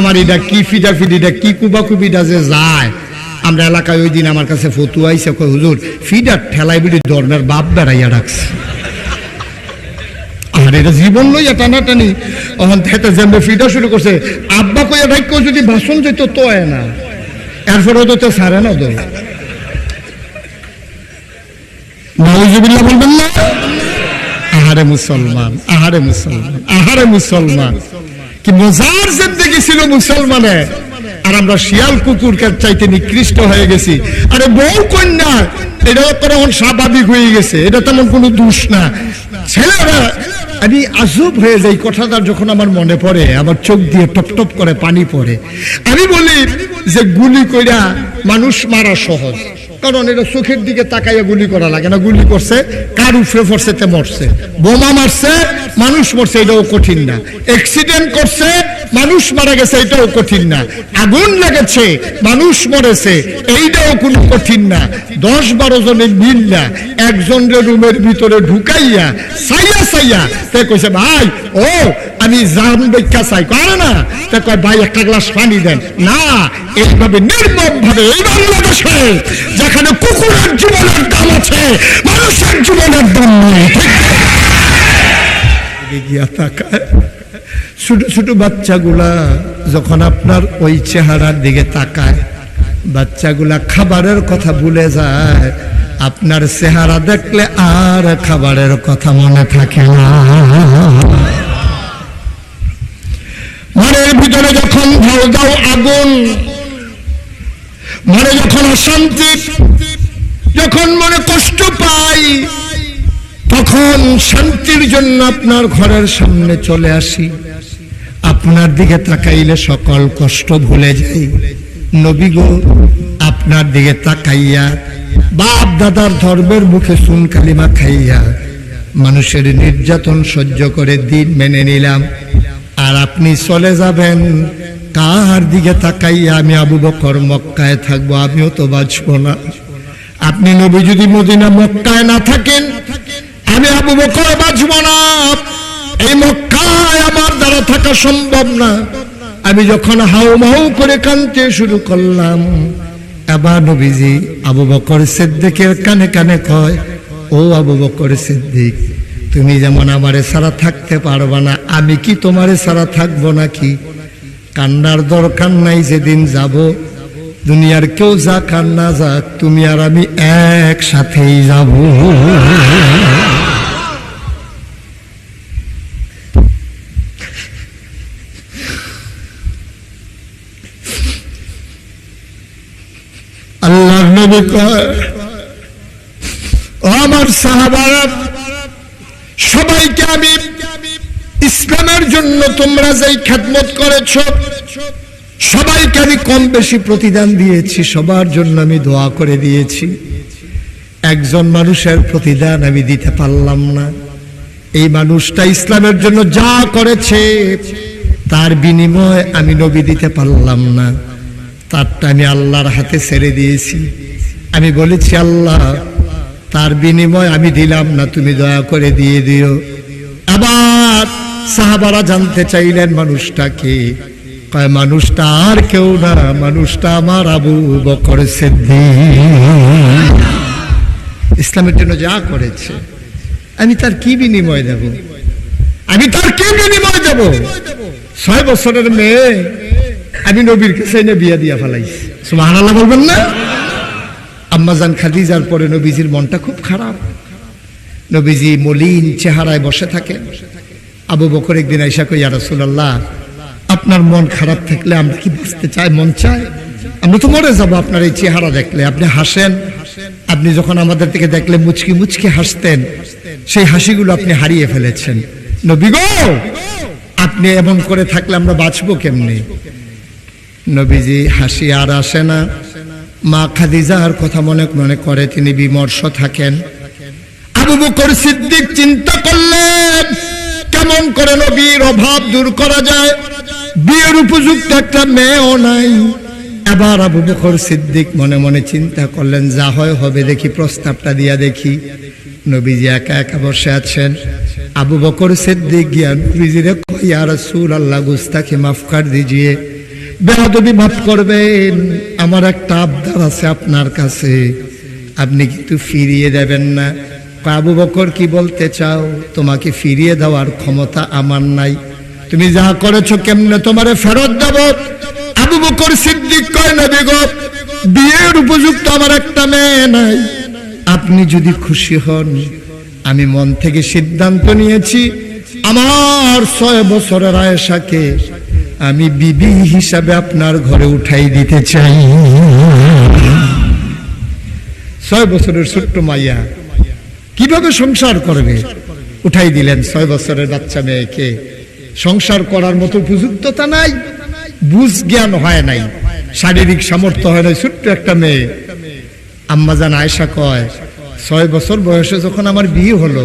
মারামারিটা কি ফিডা ফিডিটা কি কুবাকুবিটা যে যায়। আমরা এলাকায় ওই দিন আমার কাছে ফতু আইসে কই হুজুর ফিডার ঠেলাই বিড়ি ধর্মের বাপ বেড়াইয়া রাখছে আর এটা জীবন লইয়া অহন থেকে যেমন ফিডা শুরু করছে, আব্বা কইয়া রাখ যদি ভাষণ যেত তো না, এরপরেও তো সারে না তো নওজুবিল্লাহ বলবেন না? আহারে মুসলমান আহারে মুসলমান আহারে মুসলমান। কি মজার জিন্দগি ছিল মুসলমানে। আর আমরা শিয়াল কুকুর চাইতে নিকৃষ্ট হয়ে গেছি। আরে বউ কন্যা, এটা তো এখন স্বাভাবিক হয়ে গেছে, এটা তেমন কোনো দোষ না। ছেলেরা, আমি আজব হয়ে যাই কথাটা যখন আমার মনে পড়ে, আমার চোখ দিয়ে টপ টপ করে পানি পড়ে। আমি বলি যে গুলি কইরা মানুষ মারা সহজ। কারণ এটা চোখের দিকে তাকাইয়া গুলি করা লাগে না। গুলি করছে, কার উপরে পড়ছে তে মরছে। বোমা মারছে, মানুষ মরছে, এটাও কঠিন না। অ্যাক্সিডেন্ট করছে, মানুষ মারা গেছে, এটাও কঠিন না। আগুন লেগেছে, মানুষ মরেছে, এইটাও কোনো কঠিন না। দশ বারো জনে মিললা একজনের রুমের ভিতরে ঢুকাইয়া সাইয়া সাইয়া তে কইছে, ভাই, ও আমি জান বেক্ষা চাই, করে না? তে কয়, ভাই, একটা গ্লাস পানি দেন। না, এইভাবে নির্মম ভাবে এই বাংলাদেশে যেখানে কুকুরের জীবনের দাম আছে, মানুষের জীবনের দাম নেই। ছোট ছোট বাচ্চাগুলা যখন আপনার ওই চেহারার দিকে তাকায়, বাচ্চাগুলা খাবারের কথা ভুলে যায়। আপনার চেহারা দেখলে আর খাবারের কথা মনে থাকে না। ভিতরে যখন ঢাল দাও আগুন, মনে যখন অশান্তি, যখন মনে কষ্ট পাই, তখন শান্তির জন্য আপনার ঘরের সামনে চলে আসি। আপনার দিকে তাকাইলে সকল কষ্ট ভুলে যাই। নবী গো, আপনার দিকে তাকাইয়া, বাপ দাদার ধর্মের মুখে সুন কালিমা খাইয়া, মানুষের নির্যাতন সহ্য করে দিন মেনে নিলাম। আর আপনি চলে যাবেন। কার দিকে তাকাইয়া আমি আবু বকর মক্কায় থাকব, আমিও তো বাঁচবো না। আপনি নবী যদি মদিনা মক্কায় না থাকেন, আমি আবু বকর বাঁচব না। এই মক্কায় আমার দ্বারা থাকা সম্ভব না। আমি যখন হাউ মাউ করে কানতে শুরু করলাম, এবার নবীজি আবু বকর সিদ্দিকের কানে কানে কয়, ও আবু বকর সিদ্দিক, তুমি যেমন আমারে সারা থাকতে পারবা না আমি কি তোমারে সারা থাকব নাকি? কান্নার দরকার নাই যেদিন যাব। দুনিয়ার কেউ যা কান্না যাক, তুমি আর আমি একসাথেই যাব। আল্লাহর নবী কয় আমার সাহাবারা, সবাইকে আমি ইসলামের জন্য তোমরা যেই খেদমত করেছ, সবাইকে আমি কম বেশি প্রতিদান দিয়েছি, সবার জন্য আমি দোয়া করে দিয়েছি। একজন মানুষের প্রতিদান আমি দিতে পারলাম না। এই মানুষটা ইসলামের জন্য যা করেছে, তার বিনিময় আমি নবী দিতে পারলাম না। তারটা আমি আল্লাহর হাতে ছেড়ে দিয়েছি। আমি বলেছি, আল্লাহ, তার বিনিময় আমি দিলাম না, তুমি দয়া করে দিয়ে দিও। আবার সাহাবারা জানতে চাইলেন মানুষটাকে মানুষটা আর কেউ না, মানুষটা আমার আবু বকর সিদ্দিক। ইসলামের জন্য যা করেছে, আমি তার কি বিনিময় দেব? আমি তার কি বিনিময় দেব? ছয় বছরের মেয়ে, আমি নবীর কাছে এনে বিয়া দিয়া ফেলাইছি। সুবহানাল্লাহ বলবেন না? আম্মাজান খাদিজার পরে নবীজির মনটা খুব খারাপ। নবীজি মলিন চেহারায় বসে থাকে আবু বকর একদিন আইসা কই রাসূলুল্লাহ, আপনার মন খারাপ থাকলে আমরা কি বাঁচতে চাই? মন চাই আমরা তো মরে যাব, আপনার এই চেহারা দেখলে। আপনি হাসেন। আপনি যখন আমাদের থেকে দেখলে মুচকি মুচকি হাসতেন, সেই হাসিগুলো আপনি হারিয়ে ফেলেছেন। নবী গো, আপনি এমন করে থাকলে আমরা বাঁচবো কেমনি? নবীজি হাসি আর আসে না। মা খাদিজার কথা মনে মনে করে, তিনি বিমর্ষ থাকেন। আবু বকর সিদ্দিক চিন্তা করলেন কেমন করে নবীর অভাব দূর করা যায়? বিয়ের উপযুক্ত একটা মেয়েও নাই। এবার আবু বকর সিদ্দিক মনে মনে চিন্তা করলেন, যা হয় হবে দেখি, প্রস্তাবটা দিয়া দেখি। নবীজি একা একা বসে আছেন। আবু বকর সিদ্দিক গিয়া নবীজিরে ইয়া রাসূল আল্লাহ গুস্তাকে মাফ কর দিজিয়ে। বেহাদবি মাফ করবেন। আমার একটা আবদার আছে আপনার কাছে। আপনি কিন্তু ফিরিয়ে দেবেন না। আবু বকর কি বলতে চাও? তোমাকে ফিরিয়ে দেওয়ার ক্ষমতা আমার নাই। তুমি যা করেছ কেমনে তোমারে ফেরত দেব? আবু বকর সিদ্দিক কয় না বেগম বিয়ের উপযুক্ত আমার একটা মেয়ে নাই। আপনি যদি খুশি হন, আমি মন থেকে সিদ্ধান্ত নিয়েছি, আমার ছয় বছরের আয়েশাকে আমি বিবি হিসাবে আপনার ঘরে উঠাই দিতে চাই। ছয় বছরের ছোট্ট মাইয়া কীভাবে সংসার করবে? উঠাই দিলেন ছয় বছরের বাচ্চা মেয়েকে। সংসার করার মতো উপযুক্ততা নাই, বুঝ জ্ঞান হয় নাই, শারীরিক সামর্থ্য হয় নাই। ছোট্ট একটা মেয়ে। আম্মাজান আয়সা কয়, ছয় বছর বয়সে যখন আমার বিয়ে হলো,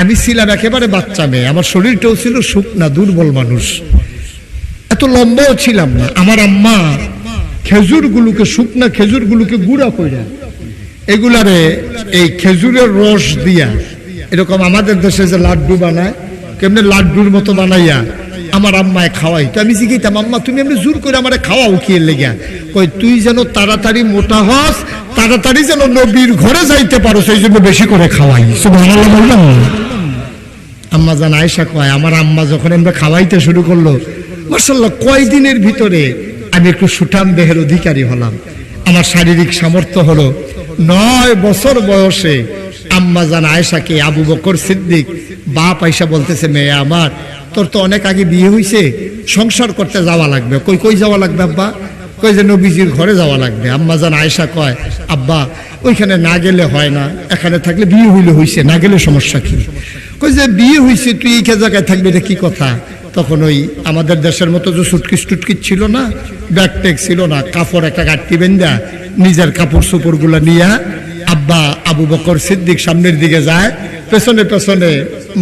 আমি ছিলাম একেবারে বাচ্চা মেয়ে। আমার শরীরটাও ছিল শুকনা দুর্বল মানুষ। এত লম্বাও ছিলাম না। আমার আম্মা খেজুর গুলোকে শুকনা খেজুর গুলোকে গুঁড়া কইরা এগুলারে এই খেজুরের রস দিয়া, এরকম আমাদের দেশে যে লাড্ডু বানায়, কেমনি লাড্ডুর মতো বানাইয়া আমার আম্মায় খাওয়াই। তো আমি জিজ্ঞাইতাম আম্মা, তুমি এমনি জোর করে আমার খাওয়াও কি লেগিয়া? কই তুই যেন তাড়াতাড়ি মোটা হস, তাড়াতাড়ি যেন নবীর ঘরে যাইতে পারো, সেই জন্য বেশি করে খাওয়াই। আম্মা জান আয়সা কয়, আমার আম্মা যখন আমরা খাওয়াইতে শুরু করল মার্শাল্লাহ কয়দিনের ভিতরে আমি একটু সুঠাম দেহের অধিকারী হলাম। আমার শারীরিক সামর্থ্য হলো নয় বছর বয়সে আম্মা জান আয়সাকে আবু বকর সিদ্দিক বাপ আয়সা বলতেছে, মেয়ে আমার, তোর তো অনেক আগে বিয়ে হইছে, সংসার করতে যাওয়া লাগবে। কই কই যাওয়া লাগবে আব্বা? কই যে নবীজির ঘরে যাওয়া লাগবে। আম্মা জান আয়সা কয়, আব্বা, ওইখানে না গেলে হয় না, এখানে থাকলে বিয়ে হইলে হইছে, না গেলে সমস্যা কি? কই যে বিয়ে হইছে, তুই এই জায়গায় থাকবি, এটা কি কথা? তখন ওই আমাদের দেশের মতো যে সুটকিস টুটকিস ছিল না, ব্যাগ ট্যাগ ছিল না, কাপড় একটা গাঠটি বেন্দা নিজের কাপড় চোপড়গুলা নিয়া আব্বা আবু বকর সিদ্দিক সামনের দিকে যায়, পেছনে পেছনে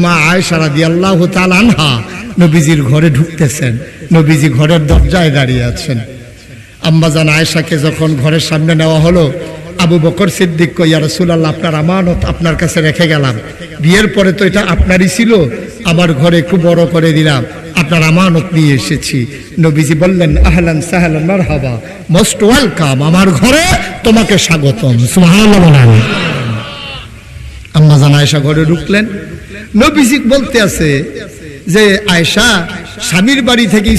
মা আয়সা রাদি আল্লাহ আনহা নবীজির ঘরে ঢুকতেছেন, নবীজি ঘরের দরজায় দাঁড়িয়ে আছেন। আম্বাজান আয়েশাকে যখন ঘরের সামনে নেওয়া হলো, আবু বকর সিদ্দিক কইয়া রসুলাল্লাহ, আপনার আমানত আপনার কাছে রেখে গেলাম। বিয়ের পরে তো এটা আপনারই ছিল, আমার ঘরে একটু বড় করে দিলাম। আপনার আমানত নিয়ে এসেছি। নবীজি বললেন, আহলান সাহালান মারহাবা। মোস্ট ওয়েলকাম আমার ঘরে তোমাকে স্বাগতম। আম্মা জান আয়সা ঘরে ঢুকলেন। নবীজি বলতে আছে যে আয়সা স্বামীর বাড়ি থেকে